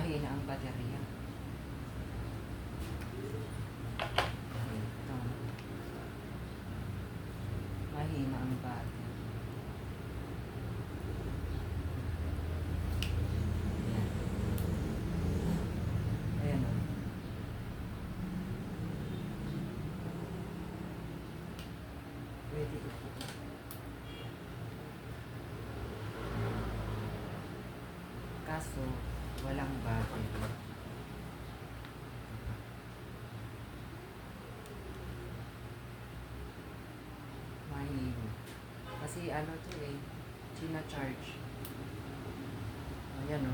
mahina ang baterya. Mahina ang baterya. Ayan. Ayan o. Pwede ito. Kaso, walang battery. Mahina. Kasi ano to eh, charge. Ayan o.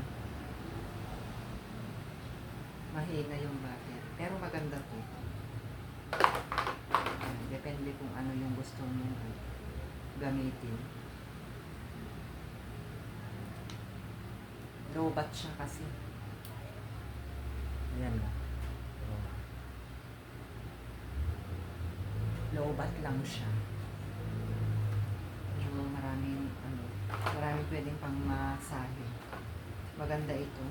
Mahina yung battery. Pero maganda to. Ayan, Depende kung ano yung gusto mo gamitin. Low bat siya kasi. Ayan o. Oh. Low bat lang siya. Pero maraming ano, maraming pwedeng pang masahe. Maganda ito.